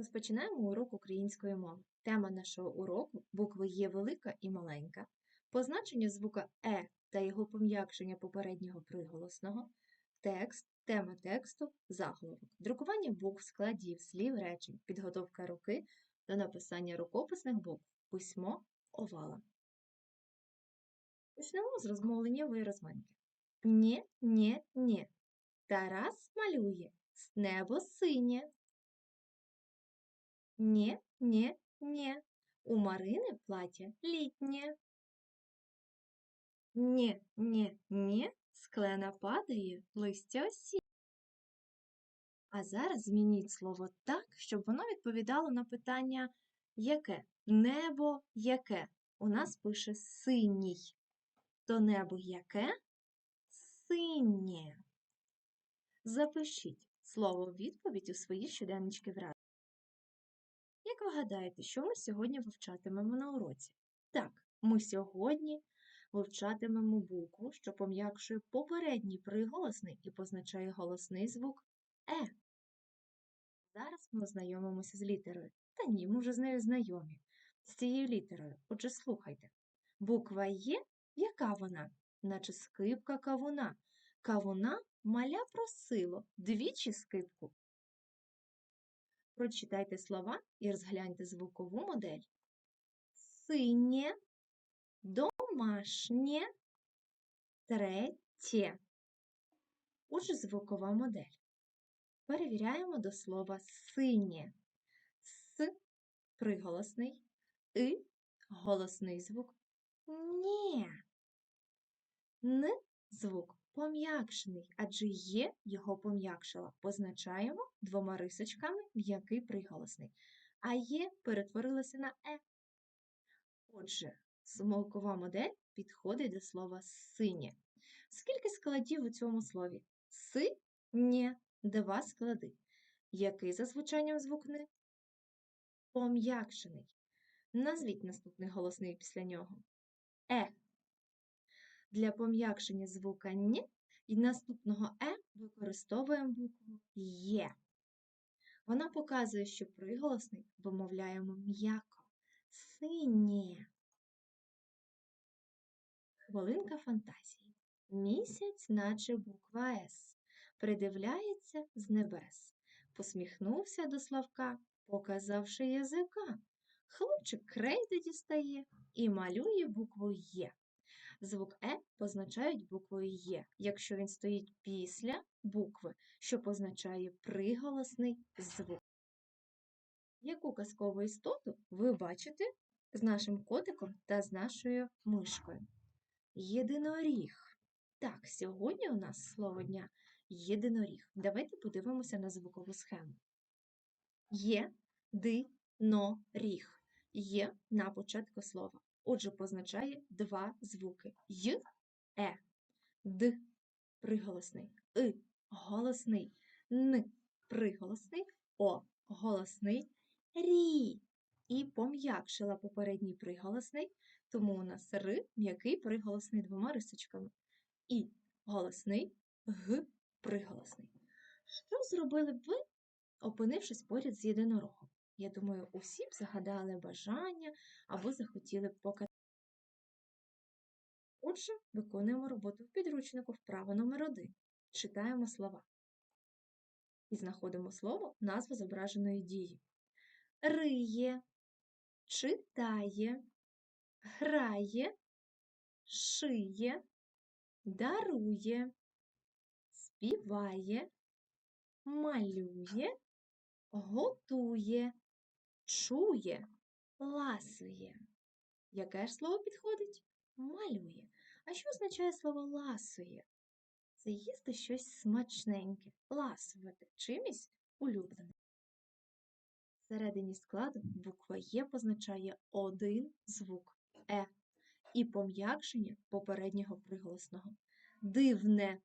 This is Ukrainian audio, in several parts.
Розпочинаємо урок української мови. Тема нашого уроку букви є велика і маленька, позначення звука Е та його пом'якшення попереднього приголосного, текст, тема тексту, заголовок, друкування букв, складів, слів, речень, підготовка руки до написання рукописних букв, письмо, овала. Почнемо з розмовленнєвої розминки. Нє, нє, нє. Тарас малює. Небо синє. Нє, нє, нє. У Марини плаття літнє. Нє, нє, нє. З клена падає листя осі. А зараз змініть слово так, щоб воно відповідало на питання яке? Небо яке? У нас пише синій. То небо яке? Синє. Запишіть слово відповідь у свої щоденнички враження. Гадаєте, що ми сьогодні вивчатимемо на уроці? Так, ми сьогодні вивчатимемо букву, що пом'якшує попередній приголосний і позначає голосний звук Е. Зараз ми ознайомимося з літерою. Та ні, ми вже з нею знайомі. З цією літерою. Отже, слухайте. Буква Є, яка вона? Наче скипка кавуна. Кавуна маля просило двічі скипку. Прочитайте слова і розгляньте звукову модель. Синє, домашнє, третє. Отже, звукова модель. Перевіряємо до слова синє. С приголосний, и голосний звук. Нє. Н звук пом'якшений, адже є його пом'якшила. Позначаємо двома рисочками м'який приголосний. А є перетворилося на е. Отже, смолкова модель підходить до слова синє. Скільки складів у цьому слові? Си-нє. Два склади. Який за звучанням звук не? Пом'якшений. Назвіть наступний голосний після нього. Е. Для пом'якшення звука «н» і наступного е використовуємо букву Є. Вона показує, що приголосний вимовляємо м'яко. Синє. Хвилинка фантазії. Місяць, наче буква С, придивляється з небес. Посміхнувся до Славка, показавши язика. Хлопчик крейду дістає і малює букву Є. Звук Е позначають буквою Є, якщо він стоїть після букви, що позначає приголосний звук. Яку казкову істоту ви бачите з нашим котиком та з нашою мишкою? Єдиноріг. Так, сьогодні у нас слово дня єдиноріг. Давайте подивимося на звукову схему. Є, ди, но, ріг. Є на початку слова. Отже, позначає два звуки й, е, д приголосний, и голосний, н приголосний, о голосний, рі. І пом'якшила попередній приголосний, тому у нас р м'який приголосний двома рисочками. І голосний г приголосний. Що зробили б ви, опинившись поряд з єдинорогом? Я думаю, усі б загадали бажання або захотіли б покатати. Отже, виконуємо роботу в підручнику вправа номер 1 Читаємо слова. І знаходимо слово назву зображеної дії. Риє, читає, грає, шиє, дарує, співає, малює, готує, чує, ласує. Яке ж слово підходить? Малює. А що означає слово ласує? Це їсти щось смачненьке, ласувати чимось улюбленим. Всередині складу буква Є позначає один звук Е і пом'якшення попереднього приголосного. Дивне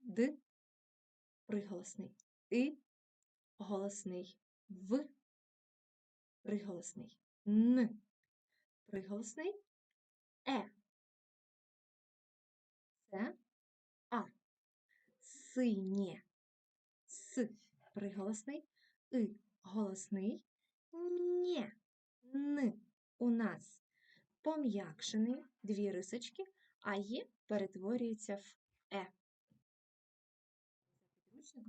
Д приголосний, И голосний, В приголосний, Н приголосний, Е. Це А. Синє. С приголосний, И голосний нє. Н у нас пом'якшений, дві рисочки, а є перетворюється в е.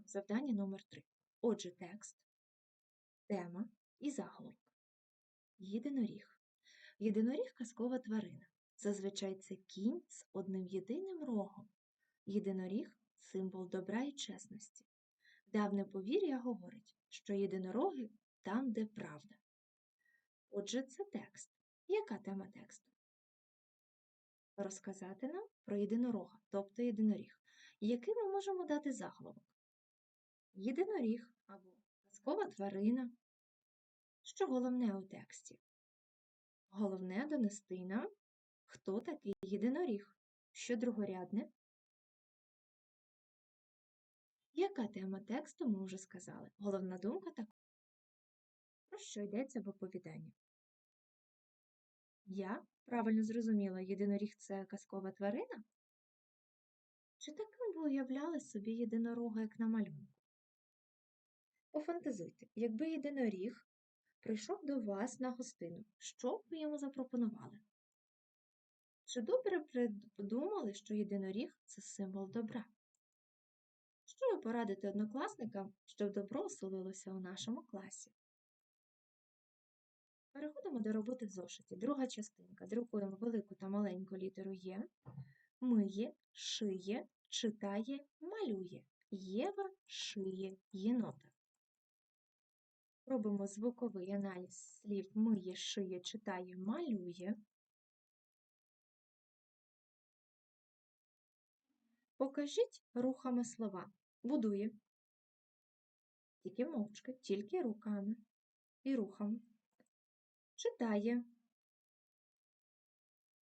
Завдання номер 3. Отже, текст, тема і заголовок. Єдиноріг. Єдиноріг казкова тварина. Зазвичай це кінь з одним єдиним рогом. Єдиноріг символ добра і чесності. Давне повір'я говорить, що єдинороги там, де правда. Отже, це текст. Яка тема тексту? Розказати нам про єдинорога, тобто єдиноріг. Який ми можемо дати заголовок? Єдиноріг або казкова тварина. Що головне у тексті? Головне донести нам, хто такий єдиноріг, що другорядне. Яка тема тексту ми вже сказали? Головна думка така. Про що йдеться в оповіданні? Я правильно зрозуміла, єдиноріг це казкова тварина? Чи таким ви уявляли собі єдинорога, як на малюнку? Пофантазуйте, якби єдиноріг прийшов до вас на гостину, що б ви йому запропонували? Чи добре подумали, що єдиноріг це символ добра? Що ви порадите однокласникам, щоб добро оселилося у нашому класі? Переходимо до роботи в зошиті. Друга частинка. Друкуємо велику та маленьку літеру Є. Миє, шиє, читає, малює. Єва шиє єнота. Робимо звуковий аналіз слів миє, шиє, читає, малює. Покажіть рухами слова. Будує. Тільки мовчки, тільки руками і рухами. Читає,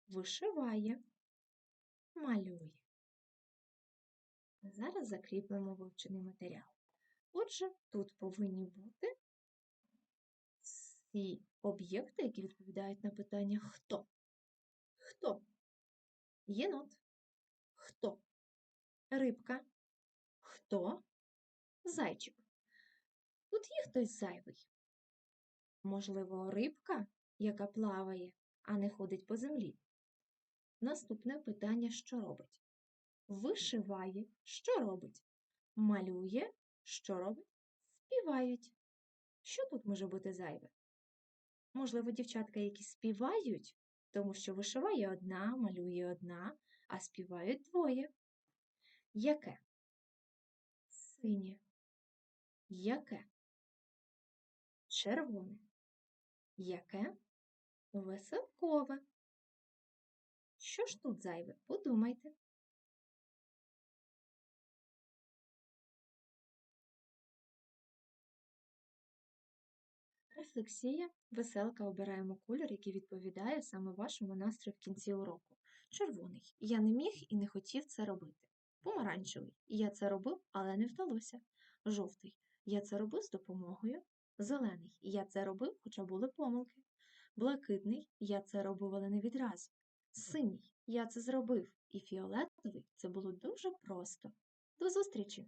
вишиває, малює. Зараз закріпимо вивчений матеріал. Отже, тут повинні бути всі об'єкти, які відповідають на питання хто? Хто? Єнот. Хто? Рибка. Хто? Зайчик. Тут є хтось зайвий. Можливо, рибка, яка плаває, а не ходить по землі. Наступне питання що робить? Вишиває, що робить? Малює, що робить? Співають. Що тут може бути зайве? Можливо, дівчатка, які співають, тому що вишиває одна, малює одна, а співають двоє. Яке? Синє. Яке? Червоне. Яке? Веселкове. Що ж тут зайве? Подумайте. Рефлексія, веселка обираємо кольор, який відповідає саме вашому настрою в кінці уроку. Червоний. Я не міг і не хотів це робити. Помаранчевий. Я це робив, але не вдалося. Жовтий. Я це робив з допомогою. Зелений. Я це робив, хоча були помилки. Блакитний. Я це робив, але не відразу. Синій. Я це зробив. І фіолетовий це було дуже просто. До зустрічі!